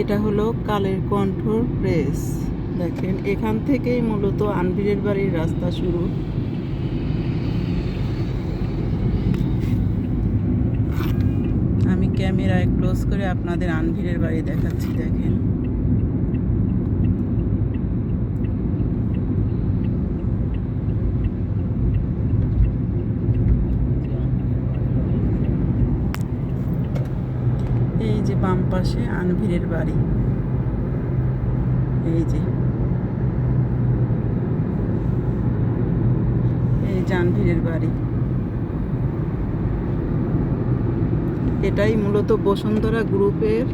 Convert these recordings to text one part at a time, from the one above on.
এটা হলো কালের কণ্ঠ প্রেস। দেখেন, এখান থেকেই মূলত আনবিরের বাড়ির রাস্তা শুরু। আমি ক্যামেরায় ক্লোজ করে আপনাদের আনভিরের বাড়ি দেখাচ্ছি, দেখেন। এই যে বাম পাশে আনভিরের বাড়ি। এই যে। এই জানভীরের বাড়ি। এটাই মূলত বসুন্ধরা গ্রুপের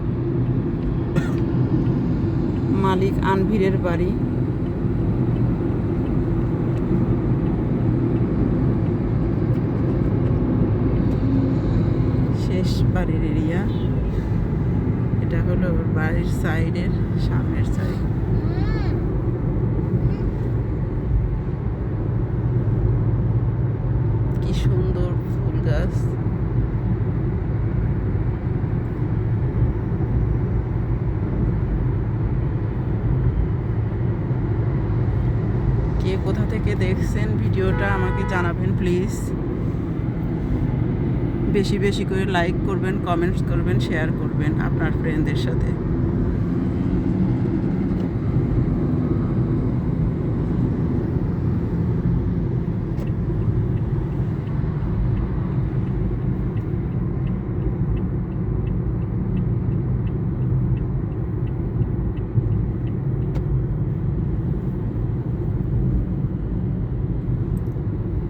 মালিক আনভিরের বাড়ি। শেষ বাড়ির এরিয়া। হলো বাড়ির সাইডের সামনের সাইড কি সুন্দর ফুল গাছ। কে কোথা থেকে দেখছেন ভিডিওটা আমাকে জানাবেন প্লিজ বেশি বেশি করে লাইক করবেন কমেন্টস করবেন শেয়ার করবেন আপনার ফ্রেন্ডদের সাথে।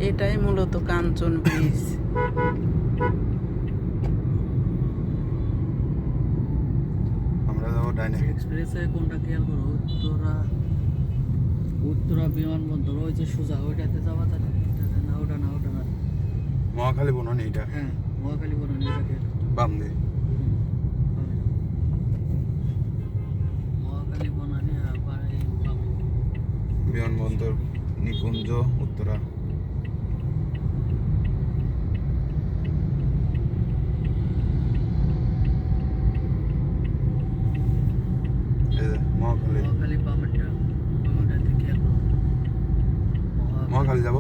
এটাই মূলত কাঞ্চন ব্রিজ। আমরা যাব ডাইনে এক্সপ্রেসে কোনটা খেয়াল করো? উত্তরা উত্তরা বিমানবন্দর ওই যে সোজা ওইটাতে যাওয়া তাহলে এটাতে না ওটা না ওটা না। মহাখালী বনানি এটা? হ্যাঁ বনানি এটা খেয়াল বাম দিয়ে। বিমানবন্দর নিকুঞ্জ উত্তরা। এই যে মহাখালী মহাকালী বামেরটা ওটাতে খেয়াল করো মহা- মহাখালী যাব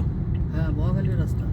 হ্যাঁ মহাকালী রাস্তা